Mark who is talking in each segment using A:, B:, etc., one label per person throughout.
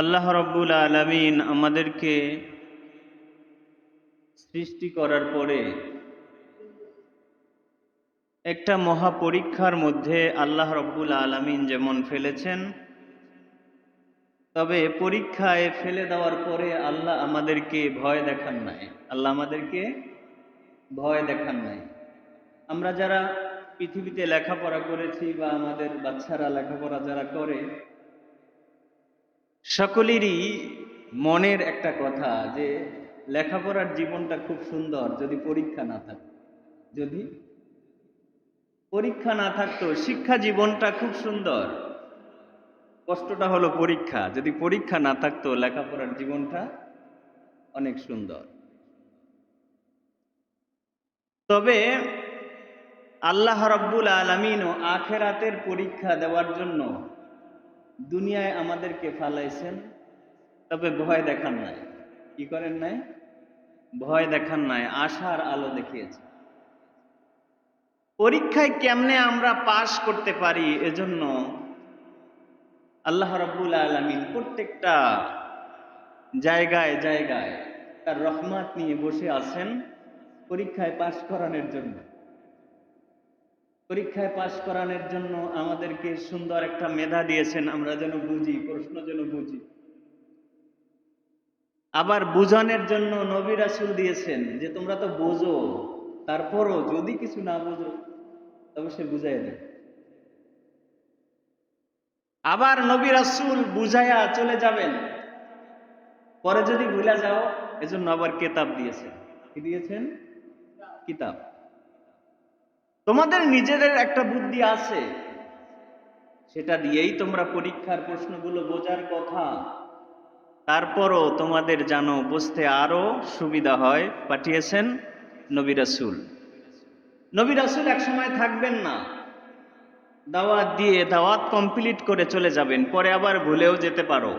A: আল্লাহ রব্বুল আলমিন আমাদেরকে সৃষ্টি করার পরে একটা মহাপরীক্ষার মধ্যে আল্লাহ রব্বুল আলমিন যেমন ফেলেছেন, তবে পরীক্ষায় ফেলে দেওয়ার পরে আল্লাহ আমাদেরকে ভয় দেখান নাই। আল্লাহ আমাদেরকে ভয় দেখান নাই। আমরা যারা পৃথিবীতে লেখাপড়া করেছি বা আমাদের বাচ্চারা লেখাপড়া যারা করে সকলেরই মনের একটা কথা যে লেখাপড়ার জীবনটা খুব সুন্দর যদি পরীক্ষা না থাকে যদি পরীক্ষা না থাকতো শিক্ষা জীবনটা খুব সুন্দর। কষ্টটা হলো পরীক্ষা। যদি পরীক্ষা না থাকতো লেখাপড়ার জীবনটা অনেক সুন্দর। তবে আল্লাহ রব্বুল আলমিন ও আখেরাতের পরীক্ষা দেওয়ার জন্য দুনিয়ায় আমাদেরকে ফালাইছেন, তবে ভয় দেখান নাই। কি করেন নাই? ভয় দেখান নাই, আশার আলো দেখিয়েছে পরীক্ষায় কেমনে আমরা পাশ করতে পারি এজন্য আল্লাহ রব্বুল আলমিন প্রত্যেকটা জায়গায় জায়গায় তার রহমাত নিয়ে বসে আছেন পরীক্ষায় পাশ করানোর জন্য। পরীক্ষায় পাশ করানোর জন্য আমাদেরকে সুন্দর একটা মেধা দিয়েছেন, আমরা যেন বুঝি, প্রশ্ন যেন বুঝি। আবার বুঝানোর জন্য নবী রাসুল দিয়েছেন যে, তোমরা তো বোঝো, তারপরও যদি কিছু না বোঝো, তবে সে বুঝাই দেয় আবার নবী রাসুল বুঝাইয়া চলে যাবেন। পরে যদি ভুলে যাও, এজন্য আবার কেতাব দিয়েছেন। কি দিয়েছেন? কিতাব। তোমাদের নিজেদের একটা বুদ্ধি আছে। সেটা দিয়েই তোমরা পরীক্ষার প্রশ্নগুলো বোঝার কথা। তারপরও তোমাদের যেন বুঝতে আরও সুবিধা হয়, পাঠিয়েছেন নবী রাসুল। নবী রাসুল এক সময় থাকবেন না। দাওয়াত দিয়ে দাওয়াত কমপ্লিট করে চলে যাবেন, পরে আবার ভুলেও যেতে পারো।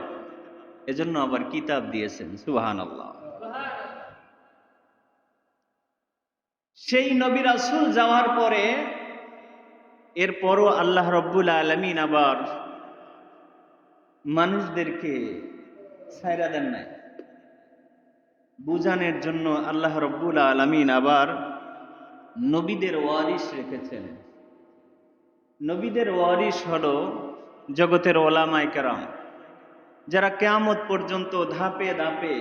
A: এজন্য আবার কিতাব দিয়েছেন সুবাহান আল্লাহ সেই নবী রাসুল যাওয়ার পরে এরপরও আল্লাহ রব্বুল আলমিন আবার মানুষদেরকে ছাইরা দেন নাই। বুঝানোর জন্য আল্লাহ রব্বুল আলমিন আবার নবীদের ওয়ারিস রেখেছেন। নবীদের ওয়ারিস হল জগতের ওলামাই কেরাম, যারা কেয়ামত পর্যন্ত ধাপে ধাপে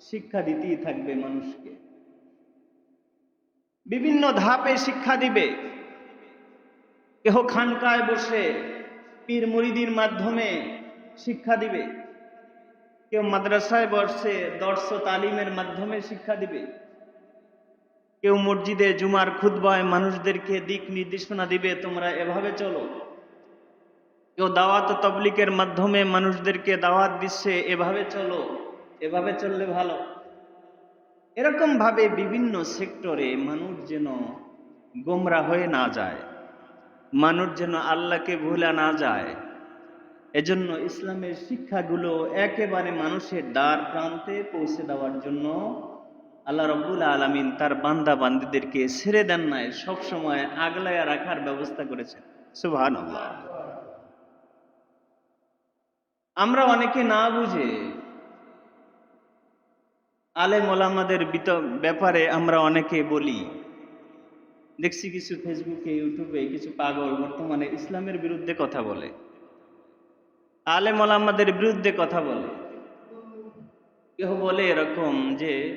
A: শিক্ষা দিতেই থাকবে মানুষকে। বিভিন্ন ধাপে শিক্ষা দিবে। কেহ খানকায় বসে পীর মুরিদির মাধ্যমে শিক্ষা দিবে। কেউ মাদ্রাসায় বসে দর্শ তালিমের মাধ্যমে শিক্ষা দিবে। কেউ মসজিদে জুমার খুদ্বায় মানুষদেরকে দিক নির্দেশনা দিবে, তোমরা এভাবে চলো। কেউ দাওয়াত তবলিকের মাধ্যমে মানুষদেরকে দাওয়াত দিচ্ছে, এভাবে চলো। এভাবে চললে ভালো। এরকম ভাবে বিভিন্ন সেক্টরে মানুষ যেন গোমরা হয়ে না যায়, মানুষ যেন আল্লাহকে ভুলে না যায়, এজন্য ইসলামের শিক্ষাগুলো একেবারে মানুষের দ্বার প্রান্তে পৌঁছে দেওয়ার জন্য আল্লাহ রব্বুল আলমিন তার বান্দা বান্দিদেরকে ছেড়ে দেন নাই, সবসময় আগলায়া রাখার ব্যবস্থা করেছেন। সুভান আমরা অনেকে না বুঝে আলেম ওলামাদের ব্যাপারে আমরা অনেকে বলি। দেখছি কিছু ফেসবুকে ইউটিউবে কিছু পাগল বর্তমানে ইসলামের বিরুদ্ধে কথা বলে। আলেম ওলামাদের বিরুদ্ধে কথা বলে। কেউ বলে এরকম যে,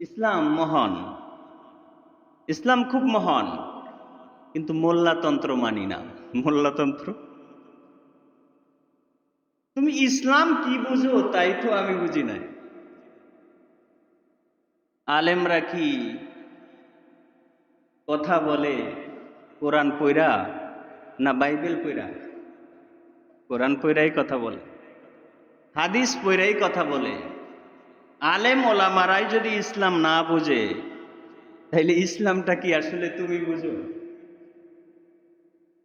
A: ইসলাম মহান। ইসলাম খুব মহান, কিন্তু মোল্লাতন্ত্র মানি না। মোল্লাতন্ত্র? তুমি ইসলাম কি বুঝো তাই তো আমি বুঝি নাই। আলেমরা কি কথা বলে কোরআন পৈরা না বাইবেল পৈরা কোরআন পৈরাই কথা বলে, হাদিস পৈরাই কথা বলে। আলেম ওলামারাই যদি ইসলাম না বুঝে তাহলে ইসলামটা কি আসলে তুমি বুঝো?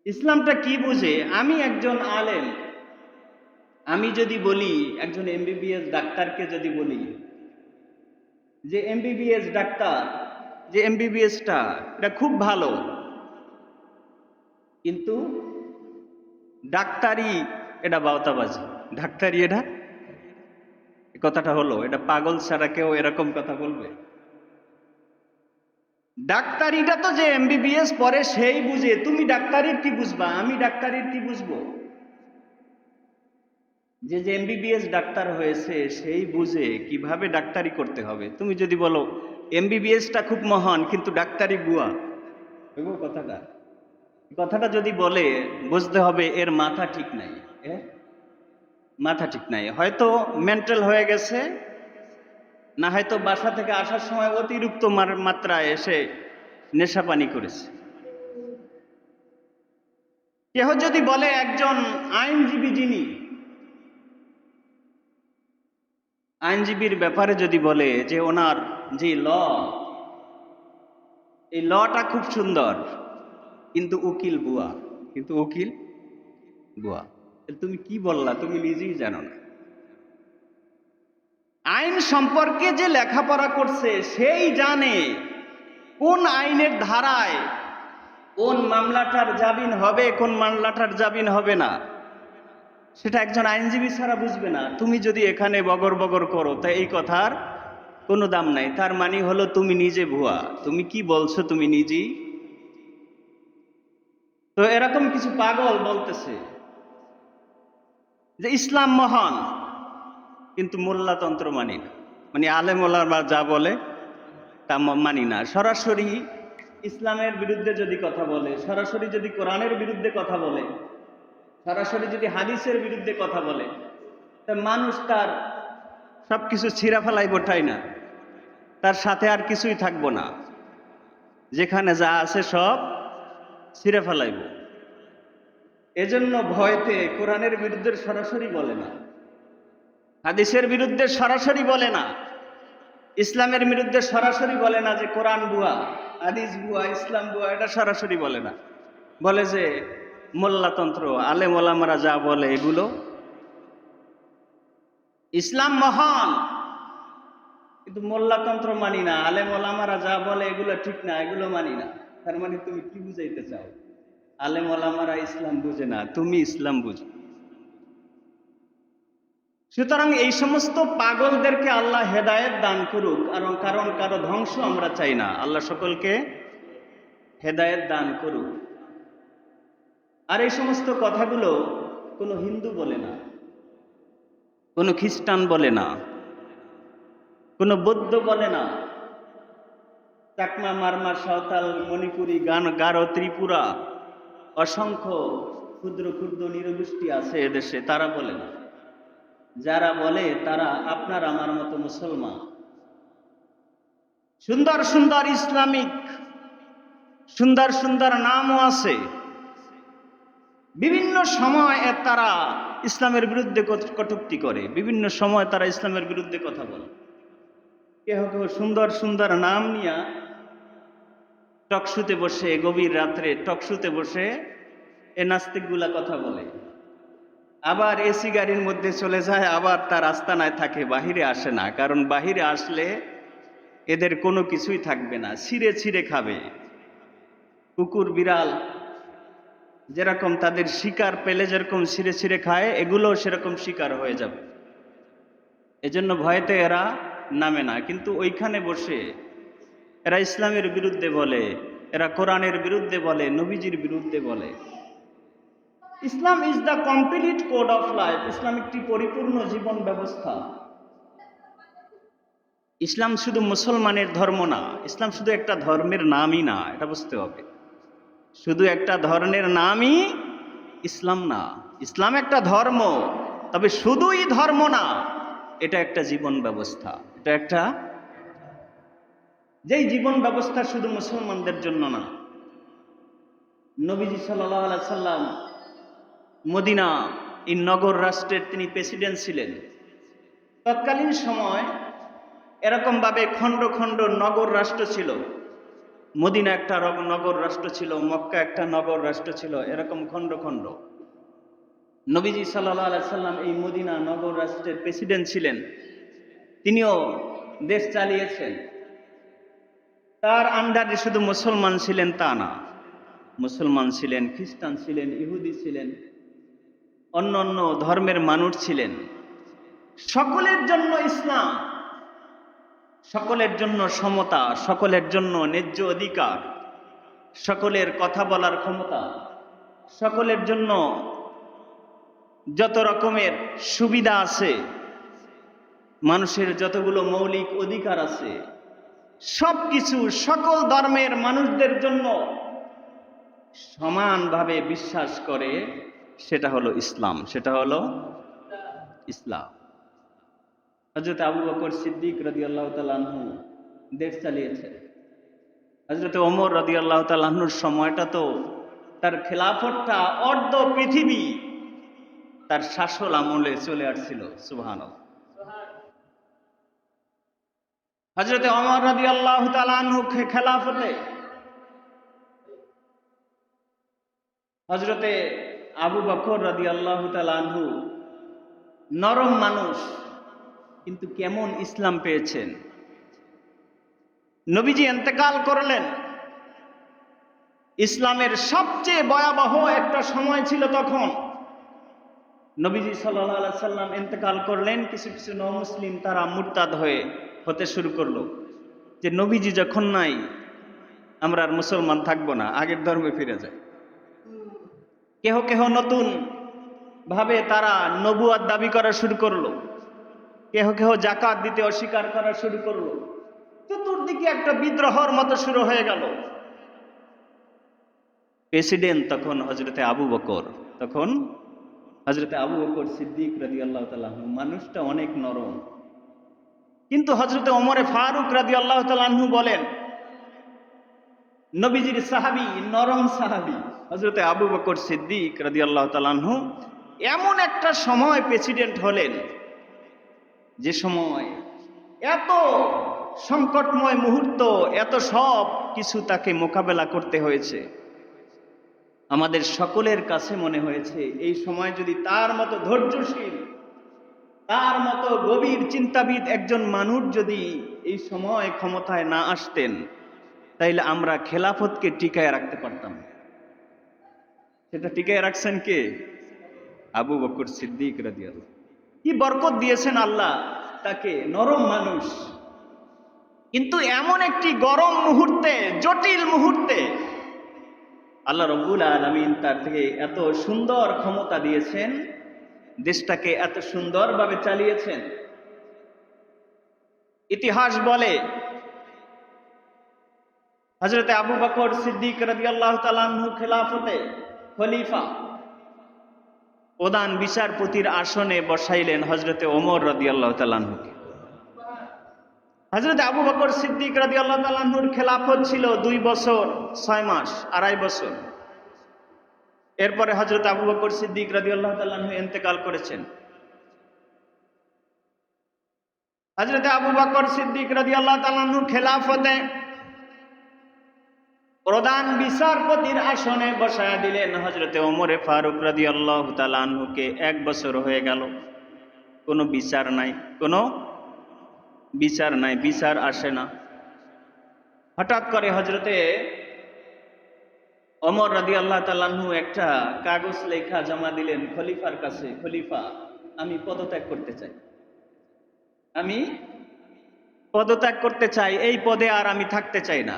A: ইসলামটা কি বুঝে? আমি একজন আলেম। আমি যদি বলি, একজন এমবিবিএস ডাক্তারকে যদি বলি যে এমবিবিএস ডাক্তার, যে এমবিবিএসটা এটা খুব ভালো। কিন্তু ডাক্তারি, এটা বাউতাবাজি। ডাক্তারি এটা? কথাটা হলো, এটা পাগল ছাড়া কেউ এরকম কথা বলবে? ডাক্তারিটা তো যে এমবিবিএস পরে সেই বুঝে, তুমি ডাক্তারির কি বুঝবা? আমি ডাক্তারির কি বুঝব? যে যে এমবিবিএস ডাক্তার হয়েছে, সেই বুঝে কীভাবে ডাক্তারি করতে হবে। তুমি যদি বলো এমবিবিএসটা খুব মহান, কিন্তু ডাক্তারি বুয়া বুঝব কথাটা। কথাটা যদি বলে, বুঝতে হবে এর মাথা ঠিক নাই? মাথা ঠিক নাই। হয়তো মেন্টাল হয়ে গেছে, না হয়তো বাসা থেকে আসার সময় অতিরিক্ত মাত্রায় এসে নেশা পানি করেছে। কেহ যদি বলে, একজন আইনজীবী যিনি আইনজীবীর ব্যাপারে যদি বলে যে ওনার যে ল এই লটা খুব সুন্দর কিন্তু উকিল বুয়া। কিন্তু উকিল বুয়া। তুমি কি বললা? তুমি নিজেই জানো না। আইন সম্পর্কে যে লেখাপড়া করছে সেই জানে কোন আইনের ধারায় কোন মামলাটার জামিন হবে কোন মামলাটার জামিন হবে না। সেটা একজন আইনজীবী ছাড়া বুঝবে না। তুমি যদি এখানে বগর বগর করো, তা এই কথার কোনো দাম নাই। তার মানে হলো তুমি নিজে ভুয়া। তুমি কি বলছো তুমি নিজেই? তো এরকম কিছু পাগল বলতেছে যে ইসলাম মহান, কিন্তু মোল্লাতন্ত্র মানি না। মানে আলেম ওলামা যা বলে, তা মানি না। সরাসরি ইসলামের বিরুদ্ধে যদি কথা বলে, সরাসরি যদি কোরআনের বিরুদ্ধে কথা বলে সরাসরি যদি হাদিসের বিরুদ্ধে কথা বলে, তা মানুষ তার সব কিছু ছিঁড়া ফেলাই বোঠাই না। তার সাথে আর কিছুই থাকব না। যেখানে যা আছে সব ছিঁড়ে ফেলাইব। এজন্য ভয়তে কোরআনের বিরুদ্ধে সরাসরি বলে না। হাদিসের বিরুদ্ধে সরাসরি বলে না। ইসলামের বিরুদ্ধে সরাসরি বলে না যে কোরআন বুয়া, হাদিস বুয়া, ইসলাম বুয়া, এটা সরাসরি বলে না। বলে যে মোল্লাতন্ত্র আলে মোলামারা যা বলে এগুলো। ইসলাম মহান, কিন্তু মোল্লাতন্ত্র মানি না আলে মোলামারা যা বলে এগুলো ঠিক না, এগুলো মানি না। তার মানে তুমি কি বুঝাইতে চাও? আলে মোলামারা ইসলাম বুঝে না, তুমি ইসলাম বুঝো। সুতরাং এই সমস্ত পাগলদেরকে আল্লাহ হেদায়েত দান করুক, কারণ কারণ কারও ধ্বংস আমরা চাই না। আল্লাহ সকলকে হেদায়েত দান করুক। আর এই সমস্ত কথাগুলো কোনো হিন্দু বলে না, কোনো খ্রিস্টান বলে না, কোনো বৌদ্ধ বলে না। চাকমা, মারমা, সাঁওতাল, মণিপুরি গান, গারো, ত্রিপুরা, অসংখ্য ক্ষুদ্র ক্ষুদ্র নিরগোষ্ঠী আছে এদেশে, তারা বলে না। যারা বলে তারা আপনার আমার মতো মুসলমান। সুন্দর সুন্দর ইসলামিক, সুন্দর সুন্দর নামও আছে। বিভিন্ন সময় তারা ইসলামের বিরুদ্ধে কট- কটূক্তি করে। বিভিন্ন সময় তারা ইসলামের বিরুদ্ধে কথা বলে। কেহ কেহ সুন্দর সুন্দর নাম নিয়া টকশুতে বসে, গভীর রাত্রে টকশুতে বসে এ নাস্তিকগুলা কথা বলে। আবার এসি গাড়ির মধ্যে চলে যায়, আবার তার আস্তানায় থাকে, বাহিরে আসে না। কারণ বাহিরে আসলে এদের কোনো কিছুই থাকবে না। ছিঁড়ে ছিঁড়ে খাবে। কুকুর, বিড়াল যেরকম তাদের শিকার পেলে যেরকম ছিঁড়ে ছিঁড়ে খায়, এগুলোও সেরকম শিকার হয়ে যাবে। এজন্য ভয়তে এরা নামে না। কিন্তু ওইখানে বসে এরা ইসলামের বিরুদ্ধে বলে, এরা কোরআনের বিরুদ্ধে বলে, নবীজির বিরুদ্ধে বলে। Islam is the complete code of life ইসলাম একটি পরিপূর্ণ জীবন ব্যবস্থা। ইসলাম শুধু মুসলমানের ধর্ম না, ইসলাম শুধু একটা ধর্মের নামই না, এটা বুঝতে হবে। শুধু একটা ধর্মের নামই ইসলাম না। ইসলাম একটা ধর্ম, তবে শুধুই ধর্ম না, এটা একটা জীবন ব্যবস্থা। এটা একটা যেই জীবন ব্যবস্থা শুধু মুসলমানদের জন্য না। নবীজি সাল্লাহ সাল্লাম মদিনা এই নগর রাষ্ট্রের তিনি প্রেসিডেন্ট ছিলেন। তৎকালীন সময় এরকমভাবে খণ্ড খণ্ড নগর রাষ্ট্র ছিল। মদিনা একটা নগর রাষ্ট্র ছিল, মক্কা একটা নগর রাষ্ট্র ছিল, এরকম খণ্ড খণ্ড। নবীজি সাল্লাম এই মদিনা নগর রাষ্ট্রের প্রেসিডেন্ট ছিলেন। তিনিও দেশ চালিয়েছেন। তার আন্ডারে শুধু মুসলমান ছিলেন তা না, মুসলমান ছিলেন, খ্রিস্টান ছিলেন, ইহুদি ছিলেন অন্য অন্য ধর্মের মানুষ ছিলেন। সকলের জন্য ইসলাম। সকলের জন্য সমতা, সকলের জন্য ন্যায্য অধিকার, সকলের কথা বলার ক্ষমতা, সকলের জন্য যত রকমের সুবিধা আছে, মানুষের যতগুলো মৌলিক অধিকার আছে সব কিছু সকল ধর্মের মানুষদের জন্য সমানভাবে বিশ্বাস করে, সেটা হলো ইসলাম, সেটা হলো ইসলাম। হজরত আবু বকর সিদ্দিক রদি আল্লাহ তালাহু দেশ চালিয়েছে। হজরত ওমর রদি আল্লাহ তালাহুর সময়টা তো তার খেলাফতটা অর্ধ পৃথিবী তার শাসল আমলে চলে আসছিল সুবহান হজরত অমর রদি আল্লাহ তালাহু খেলাফতে হজরতে আবু বকর রদি আল্লাহ তালাহু নরম মানুষ কিন্তু কেমন ইসলাম পেয়েছেন? নবীজি এন্তেকাল করলেন। ইসলামের সবচেয়ে ভয়াবহ একটা সময় ছিল তখন। নবীজি সাল্লাহ সাল্লাম এন্তেকাল করলেন, কিছু কিছু ন মুসলিম তারা মুরতাদ হয়ে হতে শুরু করল। যে নবীজি যখন নাই, আমরা আর মুসলমান থাকব না, আগের ধর্মে ফিরে যায় কেহ কেহ নতুন ভাবে তারা নবুয়ার দাবি করা শুরু করল। কেহ কেহ জাকাত দিতে অস্বীকার করা শুরু করল। চতুর্দিকে একটা বিদ্রোহর মতো শুরু হয়ে গেল। প্রেসিডেন্ট তখন হজরতে আবু বকর, তখন হজরতে আবু বকর সিদ্দিক রাজি আল্লাহ মানুষটা অনেক নরম। কিন্তু হজরতে ওমরে ফারুক রাজি আল্লাহ তালাহু বলেন, নবীজির সাহাবি, নরম সাহাবি। হজরতে আবু বকর সিদ্দিক রাজি আল্লাহ তালাহু এমন একটা সময় প্রেসিডেন্ট হলেন যে সময় এত সংকটময় মুহূর্ত, এত সব কিছু তাকে মোকাবেলা করতে হয়েছে। আমাদের সকলের কাছে মনে হয়েছে, এই সময় যদি তার মতো ধৈর্যশীল, তার মতো গভীর চিন্তাবিদ একজন মানুষ যদি এই সময় ক্ষমতায় না আসতেন, তাইলে আমরা খেলাফতকে টিকায় রাখতে পারতাম। সেটা টিকায় রাখছেন কে? আবু বকর সিদ্দিক রাজিয়াল কি বরকত দিয়েছেন আল্লাহ? তাকে নরম মানুষ। কিন্তু এমন একটি গরম মুহূর্তে, জটিল মুহূর্তে আল্লাহ রব্বুল আলমিন তার থেকে এত সুন্দর ক্ষমতা দিয়েছেন, দেশটাকে এত সুন্দরভাবে চালিয়েছেন। ইতিহাস বলে হজরতে আবু বকর সিদ্দিক রাজি আল্লাহ তালাহু খেলাফতে খলিফা প্রধান বিচারপতির আসনে বসাইলেন হজরতে ওমর রদি আল্লাহ তালাহুকে হজরত আবু বকর সিদ্দিক রাজি আল্লাহ তালাহুর খেলাফত ছিল দুই বছর, ছয় মাস, আড়াই বছর। এরপরে হজরত আবু বকর সিদ্দিক রাজি আল্লাহ তালাহু এন্তেকাল করেছেন। হজরত আবু বকর সিদ্দিক রাজি আল্লাহ তালাহু খেলাফতে প্রধান বিচারপতির আসনে বসায়া দিলেন হজরতে ওমরে ফারুক রাজি আল্লাহ তালাহুকে এক বছর হয়ে গেল। কোনো বিচার নাই, কোনো বিচার নাই, বিচার আসে না। হঠাৎ করে হজরতে অমর রাদি আল্লাহ তালাহু একটা কাগজ লেখা জমা দিলেন, খলিফার কাছে, খলিফা, আমি পদত্যাগ করতে চাই। আমি পদত্যাগ করতে চাই, এই পদে আর আমি থাকতে চাই না।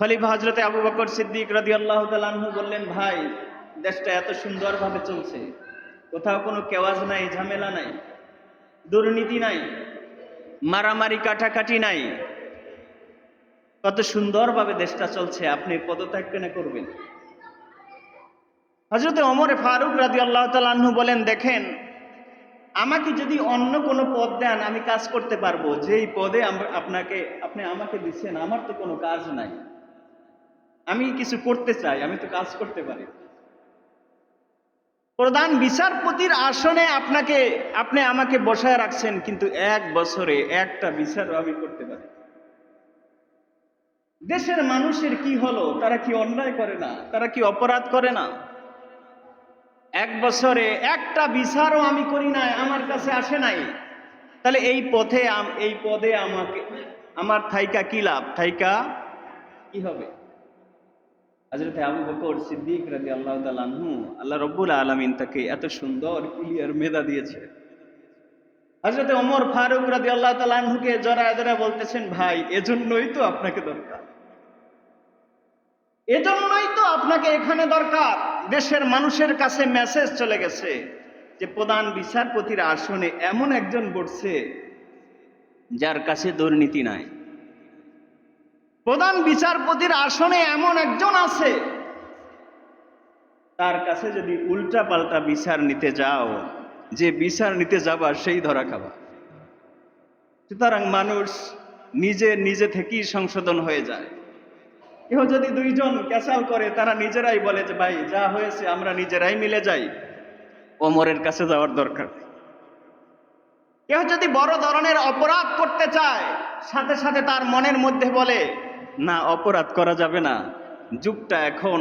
A: খলিফা হজরতে আবু বকর সিদ্দিক রাজি আল্লাহ তালাহু বললেন, ভাই, দেশটা এত সুন্দরভাবে চলছে। কোথাও কোনো কেওয়াজ নাই, ঝামেলা নাই, দুর্নীতি নাই, মারামারি কাটাকাটি নাই। কত সুন্দরভাবে দেশটা চলছে, আপনি পদত্যাগ কেন করবেন? হজরতে অমরে ফারুক রাজি আল্লাহ তালাহু বলেন, দেখেন, আমাকে যদি অন্য কোনো পদ দেন, আমি কাজ করতে পারব। যেই পদে আপনাকে, আপনি আমাকে দিচ্ছেন, আমার তো কোনো কাজ নাই। আমি কিছু করতে চাই, আমি তো কাজ করতে পারি। প্রধান বিচারপতির আসনে আপনাকে, আপনি আমাকে বসায় রাখছেন, কিন্তু এক বছরে একটা বিচারও আমি করতে পারি। দেশের মানুষের কি হলো? তারা কি অন্যায় করে না? তারা কি অপরাধ করে না? এক বছরে একটা বিচারও আমি করি নাই, আমার কাছে আসে নাই। তাহলে এই পথে এই পদে আমাকে, আমার থাইকা কি লাভ? থাইকা কি হবে? হজরত আবু বকর সিদ্দিক রাজি আল্লাহ তালু আল্লাহ রব্বুল আলমিন তাকে এত সুন্দর ক্লিয়ার মেধা দিয়েছে। হজরত ওমর ফারুক রাজি আল্লাহ তালুকে জড়ায় জড়ায় বলতেছেন, ভাই, এজন্যই তো আপনাকে দরকার। এজন্যই তো আপনাকে এখানে দরকার। দেশের মানুষের কাছে মেসেজ চলে গেছে যে প্রধান বিচারপতির আসনে এমন একজন বসছে যার কাছে দুর্নীতি নাই। প্রধান বিচারপতির আসনে এমন একজন আছে। তার কাছে যদি উল্টা পাল্টা বিচার নিতে যাও, যে বিচার নিতে যাবা সেই ধরা খাবা। সুতরাং মানুষ নিজে নিজে থেকেই সংশোধন হয়ে যায়। কেউ যদি দুইজন ক্যাসাল করে, তারা নিজেরাই বলে যে, ভাই, যা হয়েছে আমরা নিজেরাই মিলে যাই। ওমরের কাছে যাওয়ার দরকার কেউ যদি বড় ধরনের অপরাধ করতে চায়, সাথে সাথে তার মনের মধ্যে বলে না অপরাধ করা যাবে না। যুগটা এখন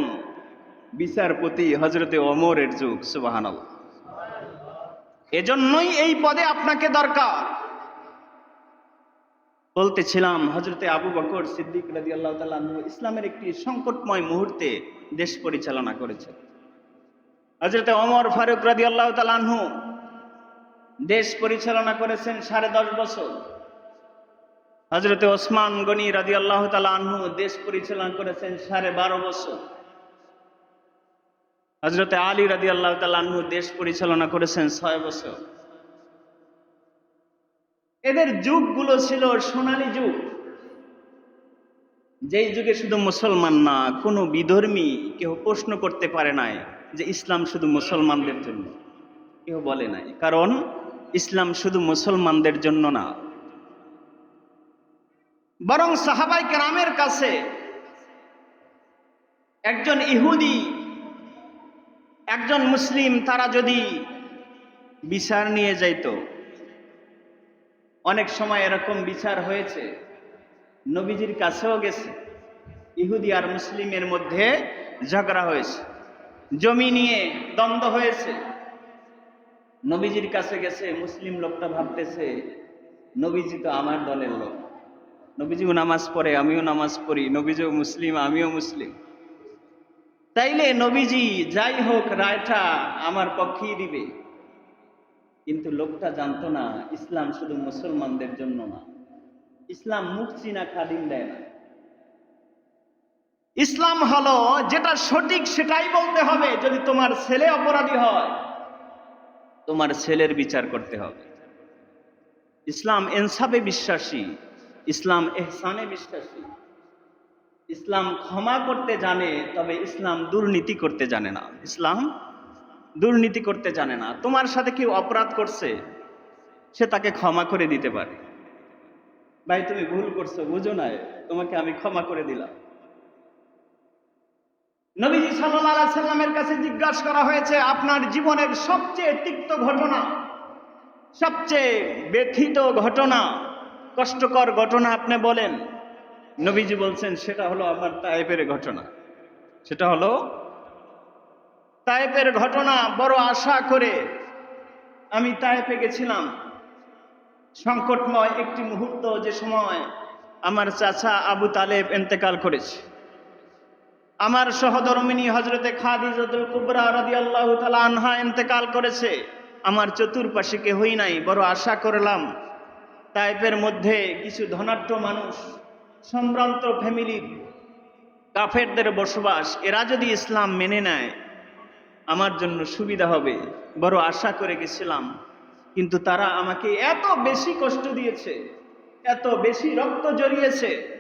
A: বিচারপতি হজরতে অমরের যুগ সুবাহান এজন্যই এই পদে আপনাকে দরকার। বলতেছিলাম হজরতে আবু বকর সিদ্দিক রাজি আল্লাহ ইসলামের একটি সংকটময় মুহূর্তে দেশ পরিচালনা করেছে হজরতে অমর ফারুক রাজি আল্লাহ তালাহু দেশ পরিচালনা করেছেন সাড়ে দশ বছর। হজরতে ওসমান গনি রাজি আল্লাহ আনহু দেশ পরিচালনা করেছেন সাড়ে বারো বছর। হজরতে আলী রাজি আল্লাহ আনহু দেশ পরিচালনা করেছেন ছয় বছর। এদের যুগগুলো ছিল সোনালী যুগ। যেই যুগে শুধু মুসলমান না, কোনো বিধর্মী কেউ প্রশ্ন করতে পারে নাই যে ইসলাম শুধু মুসলমানদের জন্য। কেউ বলে নাই। কারণ ইসলাম শুধু মুসলমানদের জন্য না বরং সাহাবাই কেরামের কাছে একজন ইহুদি, একজন মুসলিম, তারা যদি বিচার নিয়ে যাইত। অনেক সময় এরকম বিচার হয়েছে, নবীজির কাছেও গেছে, ইহুদি আর মুসলিমের মধ্যে ঝগড়া হয়েছে, জমি নিয়ে দ্বন্দ্ব হয়েছে। নবীজির কাছে গেছে, মুসলিম লোকটা ভাবতেছে, নবীজি তো আমার দলের লোক। নবীজিও নামাজ পড়ে, আমিও নামাজ পড়ি, নবীজিও মুসলিম, আমিও মুসলিম। তাইলে নবীজি যাই হোক রায়টা আমার পক্ষেই দিবে। কিন্তু লোকটা জানতো না, ইসলাম শুধু মুসলমানদের জন্য না। ইসলাম মুখ চিনা খাদিম দেয় না। ইসলাম হলো যেটা সঠিক সেটাই বলতে হবে, যদি তোমার ছেলে অপরাধী হয়, তোমার ছেলের বিচার করতে হবে। ইসলাম এনসাবে বিশ্বাসী। ইসলাম এহসানে বিশ্বাসী। ইসলাম ক্ষমা করতে জানে, তবে ইসলাম দুর্নীতি করতে জানে না। ইসলাম দুর্নীতি করতে জানে না। তোমার সাথে কেউ অপরাধ করছে, সে তাকে ক্ষমা করে দিতে পারে। ভাই, তুমি ভুল করছ, বুঝো না, তোমাকে আমি ক্ষমা করে দিলাম। নবীজি সাল্লামের কাছে জিজ্ঞাসা করা হয়েছে, আপনার জীবনের সবচেয়ে তিক্ত ঘটনা, সবচেয়ে ব্যথিত ঘটনা কষ্টকর ঘটনা আপনি বলেন। নবীজি বলছেন, সেটা হলো আমার তায়েবের ঘটনা। সেটা হলো তায়েবের ঘটনা। বড় আশা করে আমি তায়েপে গেছিলাম। সংকটময় একটি মুহূর্ত যে সময় আমার চাচা আবু তালেব এন্তেকাল করেছে। আমার সহধর্মিনী হজরতে খাদিজতুল কুবরা রাদি আল্লাহ তালা আনহা এন্তেকাল করেছে। আমার চতুর্পাশে কেহই নাই, বড় আশা করলাম। তাইপের মধ্যে কিছু ধনাঢ্য মানুষ, সম্ভ্রান্ত ফ্যামিলির কাফেরদের বসবাস, এরা যদি ইসলাম মেনে নেয়, আমার জন্য সুবিধা হবে। বড় আশা করে গেছিলাম, কিন্তু তারা আমাকে এত বেশি কষ্ট দিয়েছে, এত বেশি রক্ত জড়িয়েছে।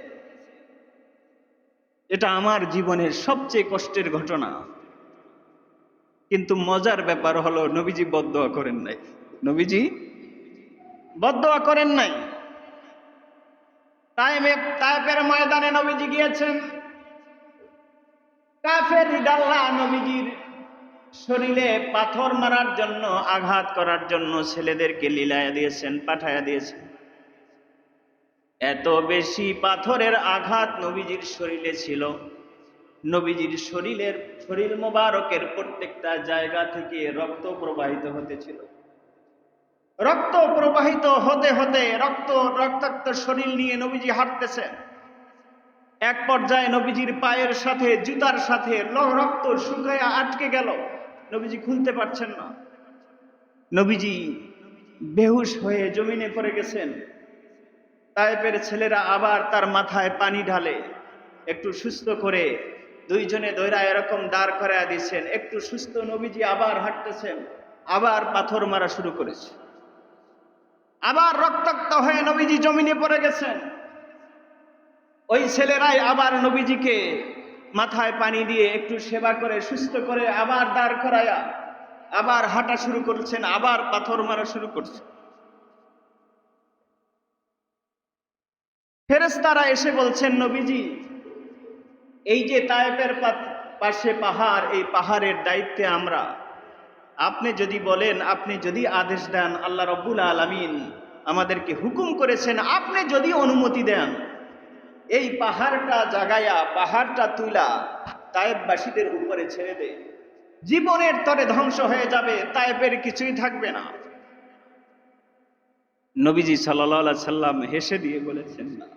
A: এটা আমার জীবনের সবচেয়ে কষ্টের ঘটনা। কিন্তু মজার ব্যাপার হলো, নবীজি বদোয়া করেন নাই। নবীজি বদোয়া করেন নাই। তাইপের ময়দানে নবীজি গিয়েছেন। কাফের ডাল্লা নবীজির শরীরে পাথর মারার জন্য, আঘাত করার জন্য ছেলেদেরকে লীলায় দিয়েছেন, পাঠায়া দিয়েছেন। এত বেশি পাথরের আঘাত নবীজির শরীরে ছিল। নবীজির শরীরের, শরীর মোবারকের প্রত্যেকটা জায়গা থেকে রক্ত প্রবাহিত হতেছিল রক্ত প্রবাহিত হতে হতে রক্ত, রক্তাক্ত শরীর নিয়ে নবীজি হাঁটতেছেন। এক পর্যায়ে নবীজির পায়ের সাথে, জুতার সাথে রক্ত শুকায়া আটকে গেল। নবীজি খুলতে পারছেন না। নবীজি বেহুশ হয়ে জমিনে পড়ে গেছেন। তাইপের ছেলেরা আবার তার মাথায় পানি ঢালে, একটু সুস্থ করে দুইজনে দৈরা এরকম দাঁড় করায়া দিচ্ছেন একটু সুস্থ নবীজি আবার হাঁটতেছেন, আবার পাথর মারা শুরু করেছে। আবার রক্তাক্ত হয়ে নবীজি জমিনে পড়ে গেছেন। ওই ছেলেরাই আবার নবীজিকে মাথায় পানি দিয়ে একটু সেবা করে, সুস্থ করে আবার দাঁড় করায়া আবার হাঁটা শুরু করছেন, আবার পাথর মারা শুরু করছে। ফেরেস্তারা এসে বলছেন, নবীজি, এই যে তায়েবের পা- পাশে পাহাড়, এই পাহাড়ের দায়িত্বে আমরা আপনি যদি বলেন, আপনি যদি আদেশ দেন, আল্লাহ রব্বুল আলমিন আমাদেরকে হুকুম করেছেন, আপনি যদি অনুমতি দেন, এই পাহাড়টা জাগায়া, পাহাড়টা তুলা তায়েববাসীদের উপরে ছেড়ে দে। জীবনের তরে ধ্বংস হয়ে যাবে, তায়েবের কিছুই থাকবে না। নবীজি সাল্লাহ সাল্লাম হেসে দিয়ে বলেছেন না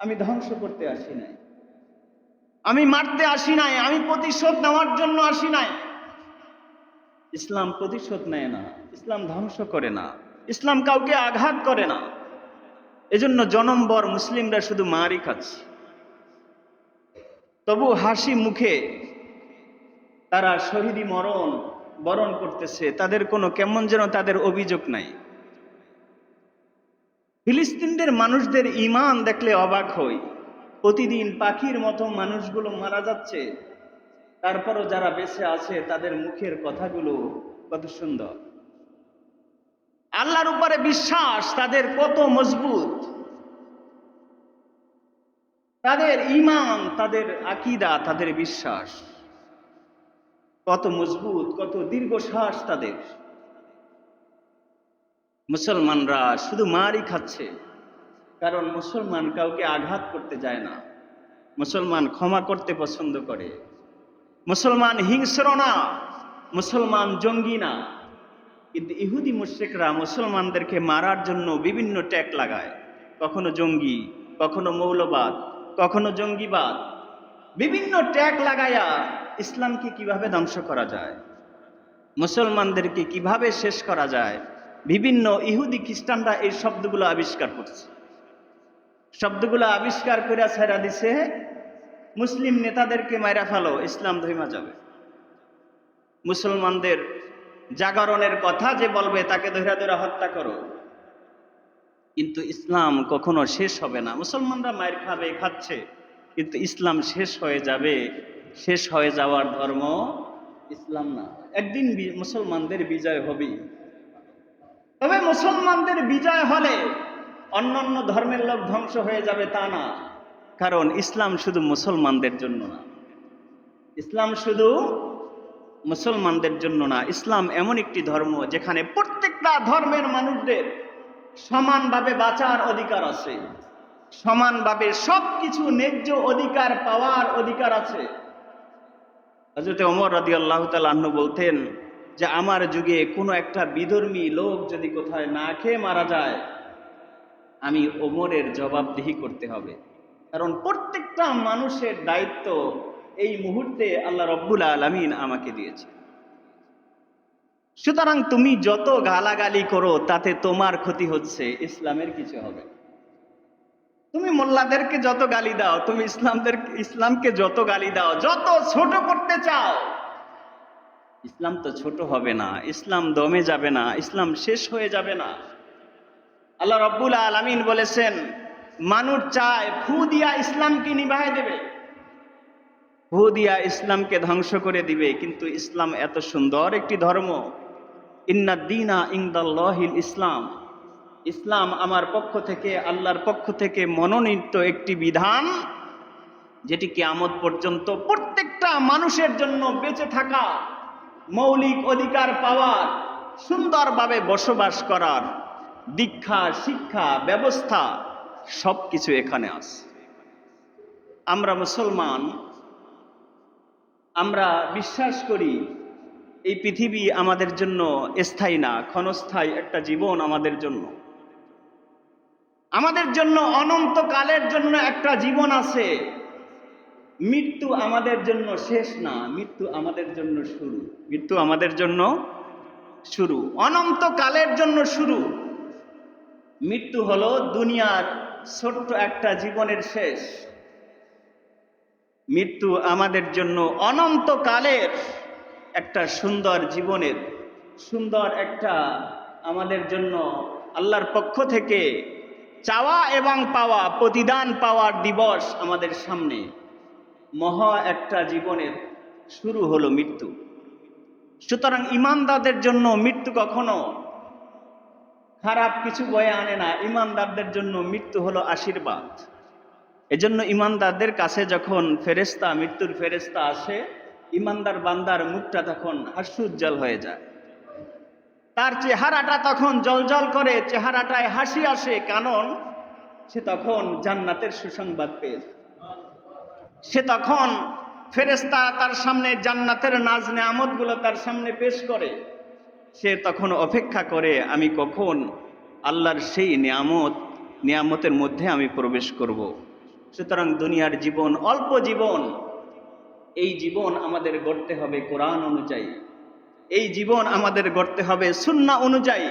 A: আমি ধ্বংস করতে আসি নাই। আমি মারতে আসি নাই, আমি প্রতিশোধ নেওয়ার জন্য আসি নাই। ইসলাম প্রতিশোধ নেয় না, ইসলাম ধ্বংস করে না, ইসলাম কাউকে আঘাত করে না। এজন্য জনম্বর মুসলিমরা শুধু মারই খাচ্ছে। তবু হাসি মুখে তারা শহীদি মরণ বরণ করতেছে, তাদের কোনো কেমন যেন তাদের অভিযোগ নাই। ফিলিস্তিনদের মানুষদের ইমান দেখলে অবাক হই। প্রতিদিন পাখির মতো মানুষগুলো মারা যাচ্ছে। তারপরও যারা বেঁচে আছে, তাদের মুখের কথাগুলো কত সুন্দর। আল্লাহর উপরে বিশ্বাস তাদের কত মজবুত। তাদের ইমান তাদের আকিদা, তাদের বিশ্বাস কত মজবুত, কত দীর্ঘশ্বাস তাদের। মুসলমানরা শুধু মারই খাচ্ছে, কারণ মুসলমান কাউকে আঘাত করতে যায় না। মুসলমান ক্ষমা করতে পছন্দ করে। মুসলমান হিংস্র না, মুসলমান জঙ্গি না। কিন্তু ইহুদি মুশ্রিকরা মুসলমানদেরকে মারার জন্য বিভিন্ন ট্যাগ লাগায়। কখনো জঙ্গি, কখনো মৌলবাদ, কখনো জঙ্গিবাদ। বিভিন্ন ট্যাগ লাগায়া ইসলামকে কীভাবে ধ্বংস করা যায়? মুসলমানদেরকে কীভাবে শেষ করা যায়? বিভিন্ন ইহুদি খ্রিস্টানরা এই শব্দগুলো আবিষ্কার করছে। শব্দগুলো আবিষ্কার করে ছেড়া দিছে মুসলিম নেতাদেরকে মাইরা ফেলো, ইসলাম ধৈমা যাবে। মুসলমানদের জাগরণের কথা যে বলবে, তাকে ধৈরা ধৈরা হত্যা করো। কিন্তু ইসলাম কখনো শেষ হবে না। মুসলমানরা মায়ের খাবে, খাচ্ছে। কিন্তু ইসলাম শেষ হয়ে যাবে। শেষ হয়ে যাওয়ার ধর্ম ইসলাম না। একদিন মুসলমানদের বিজয় হবেই। তবে মুসলমানদের বিজয় হলে অন্যান্য ধর্মের লোক ধ্বংস হয়ে যাবে তা না। কারণ ইসলাম শুধু মুসলমানদের জন্য না। ইসলাম শুধু মুসলমানদের জন্য না, ইসলাম এমন একটি ধর্ম যেখানে প্রত্যেকটা ধর্মের মানুষদের সমানভাবে বাঁচার অধিকার আছে, সমানভাবে সব কিছু ন্যায্য অধিকার পাওয়ার অধিকার আছে। হজরত ওমর রাদি আল্লাহ তাল্লাহ্ন বলতেন যে, আমার যুগে কোনো একটা বিধর্মী লোক যদি কোথায় না খেয়ে মারা যায়, আমি ওমরের জবাবদিহি করতে হবে। কারণ প্রত্যেকটা মানুষের দায়িত্ব এই মুহূর্তে আল্লাহ রব্বুল আলমিন আমাকে দিয়েছে সুতরাং তুমি যত গালাগালি করো, তাতে তোমার ক্ষতি হচ্ছে, ইসলামের কিছু হবে। তুমি মোল্লাদেরকে যত গালি দাও, তুমি ইসলামদের, ইসলামকে যত গালি দাও, যত ছোট করতে চাও, ইসলাম তো ছোট হবে না, ইসলাম দমে যাবে না, ইসলাম শেষ হয়ে যাবে না আল্লাহ রব্বুল আলমিন বলেছেন মানুষ চায় ফু দিয়া ইসলামকে নিভাই দেবে। ফু দিয়া ইসলামকে ধ্বংস করে দিবে, কিন্তু ইসলাম এত সুন্দর একটি ধর্ম। ইন্না ইন্নাদ্দিনা ইংদাল্লাহিল ইসলাম। ইসলাম আমার পক্ষ থেকে, আল্লাহর পক্ষ থেকে মনোনীত একটি বিধান, যেটি কিয়ামত পর্যন্ত প্রত্যেকটা মানুষের জন্য বেঁচে থাকা মৌলিক অধিকার পাওয়ার, সুন্দরভাবে বসবাস করার দীক্ষা, শিক্ষা, ব্যবস্থা সব কিছু এখানে আছে। আমরা মুসলমান, আমরা বিশ্বাস করি এই পৃথিবী আমাদের জন্য স্থায়ী না, ক্ষণস্থায়ী একটা জীবন আমাদের জন্য। আমাদের জন্য অনন্তকালের জন্য একটা জীবন আছে। মৃত্যু আমাদের জন্য শেষ না, মৃত্যু আমাদের জন্য শুরু। মৃত্যু আমাদের জন্য শুরু, অনন্তকালের জন্য শুরু। মৃত্যু হলো দুনিয়ার ছোট্ট একটা জীবনের শেষ। মৃত্যু আমাদের জন্য অনন্তকালের একটা সুন্দর জীবনের, সুন্দর একটা আমাদের জন্য আল্লাহর পক্ষ থেকে চাওয়া এবং পাওয়া, প্রতিদান পাওয়ার দিবস আমাদের সামনে। মহা একটা জীবনের শুরু হলো মৃত্যু। সুতরাং ইমানদারদের জন্য মৃত্যু কখনো খারাপ কিছু বয়ে আনে না, ইমানদারদের জন্য মৃত্যু হলো আশীর্বাদ। এজন্য ইমানদারদের কাছে যখন ফেরেস্তা মৃত্যুর ফেরেস্তা আসে, ইমানদার বান্দার মুখটা তখন হাস্যোজ্জ্বল হয়ে যায়। তার চেহারাটা তখন জলজল করে, চেহারাটায় হাসি আসে, কারণ সে তখন জান্নাতের সুসংবাদ পেয়েছে সে তখন ফেরেস্তা তার সামনে জান্নাতের নাজ নেয়ামতগুলো তার সামনে পেশ করে। সে তখন অপেক্ষা করে, আমি কখন আল্লাহর সেই নিয়ামত, নিয়ামতের মধ্যে আমি প্রবেশ করব। সুতরাং দুনিয়ার জীবন অল্প জীবন। এই জীবন আমাদের গড়তে হবে কোরআন অনুযায়ী। এই জীবন আমাদের গড়তে হবে সুন্না অনুযায়ী।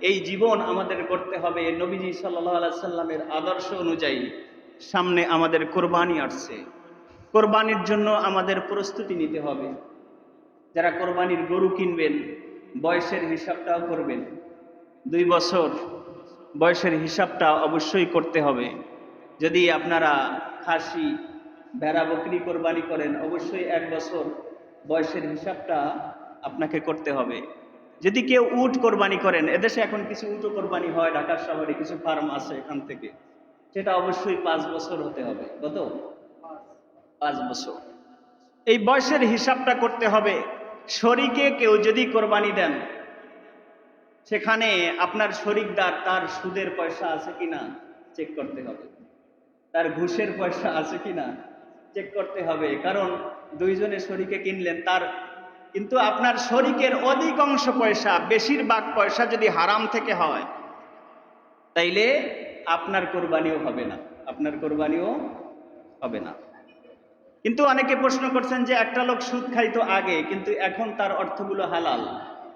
A: এই জীবন আমাদের গড়তে হবে নবীজি সাল্লাহ সাল্লামের আদর্শ অনুযায়ী। সামনে আমাদের কোরবানি আসছে। কোরবানির জন্য আমাদের প্রস্তুতি নিতে হবে। যারা কোরবানির গরু কিনবেন বয়সের হিসাবটাও করবেন। দুই বছর বয়সের হিসাবটা অবশ্যই করতে হবে। যদি আপনারা খাসি, ভেড়া বকরি কোরবানি করেন, অবশ্যই এক বছর বয়সের হিসাবটা আপনাকে করতে হবে। যদি কেউ উট কোরবানি করেন, এদেশে এখন কিছু উটও কোরবানি হয়, ঢাকার শহরে কিছু ফার্ম আছে এখান থেকে। সেটা অবশ্যই পাঁচ বছর হতে হবে। কত? পাঁচ বছর। এই বয়সের হিসাবটা করতে হবে। শরীকে কেউ যদি কোরবানি দেন, সেখানে আপনার শরিকদার তার সুদের পয়সা আছে কিনা চেক করতে হবে। তার ঘুষের পয়সা আছে কিনা চেক করতে হবে। কারণ দুইজনে শরীকে কিনলেন, তার কিন্তু আপনার শরিকের অধিকাংশ পয়সা, বেশিরভাগ পয়সা যদি হারাম থেকে হয়, তাইলে আপনার কোরবানিও হবে না। আপনার কোরবানিও হবে না। কিন্তু অনেকে প্রশ্ন করছেন যে একটা লোক সুদ খাইতো আগে, কিন্তু এখন তার অর্থগুলো হালাল।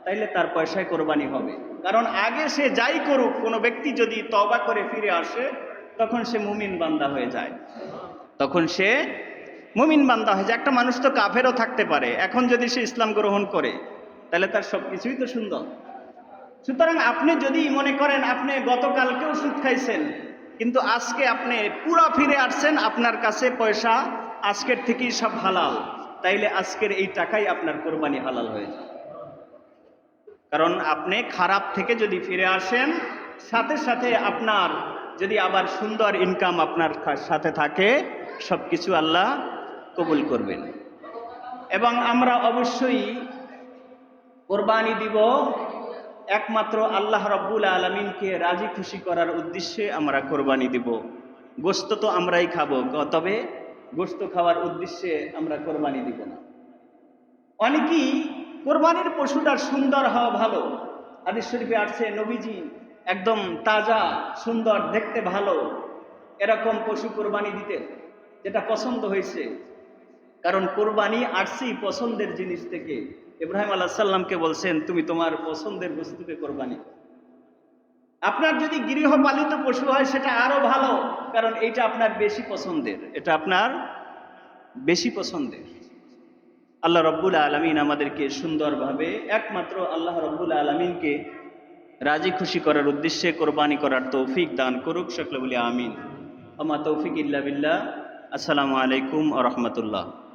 A: তাইলে তার পয়সায় কোরবানি হবে। কারণ আগে সে যাই করুক, কোনো ব্যক্তি যদি তবা করে ফিরে আসে, তখন সে মুমিন বান্দা হয়ে যায়। তখন সে মুমিন বান্দা হয়ে যায়। একটা মানুষ তো কাফেরও থাকতে পারে। এখন যদি সে ইসলাম গ্রহণ করে তাহলে তার সব কিছুই তো সুন্দর। সুতরাং আপনি যদি মনে করেন, আপনি গতকালকেও সুদ খাইছেন, কিন্তু আজকে আপনি পুরা ফিরে আসছেন, আপনার কাছে পয়সা আজকের থেকেই সব হালাল। তাইলে আজকের এই টাকাই আপনার কোরবানি হালাল হয়ে যায়। কারণ আপনি খারাপ থেকে যদি ফিরে আসেন, সাথে সাথে আপনার যদি আবার সুন্দর ইনকাম আপনার সাথে থাকে সব কিছু আল্লাহ কবুল করবেন। এবং আমরা অবশ্যই কোরবানি দিব একমাত্র আল্লাহ রব্বুল আলমিনকে রাজি খুশি করার উদ্দেশ্যে আমরা কোরবানি দিব। গোস্ত তো আমরাই খাব তবে গোস্ত খাওয়ার উদ্দেশ্যে আমরা কোরবানি দিব না। অনেকেই কোরবানির পশুটা সুন্দর হওয়া ভালো। আদি শরীফে আসছে, নবীজি একদম তাজা, সুন্দর, দেখতে ভালো, এরকম পশু কোরবানি দিতেন যেটা পছন্দ হয়েছে। কারণ কোরবানি আসছেই পছন্দের জিনিস থেকে। ইব্রাহিম আল্লাহ সাল্লামকে বলছেন, তুমি তোমার পছন্দের বস্তুকে কোরবানি করো। আপনার যদি গৃহপালিত পশু হয়, সেটা আরও ভালো, কারণ এটা আপনার বেশি পছন্দের। এটা আপনার বেশি পছন্দের। আল্লাহ রব্বুল আলমিন আমাদেরকে সুন্দরভাবে, একমাত্র আল্লাহ রব্বুল আলমিনকে রাজি খুশি করার উদ্দেশ্যে কোরবানি করার তৌফিক দান করুক, সকলে বলি আমিন। আমা তৌফিক ইল্লা বিল্লাহ। আসসালামু আলাইকুম আ রহমতুল্লাহ।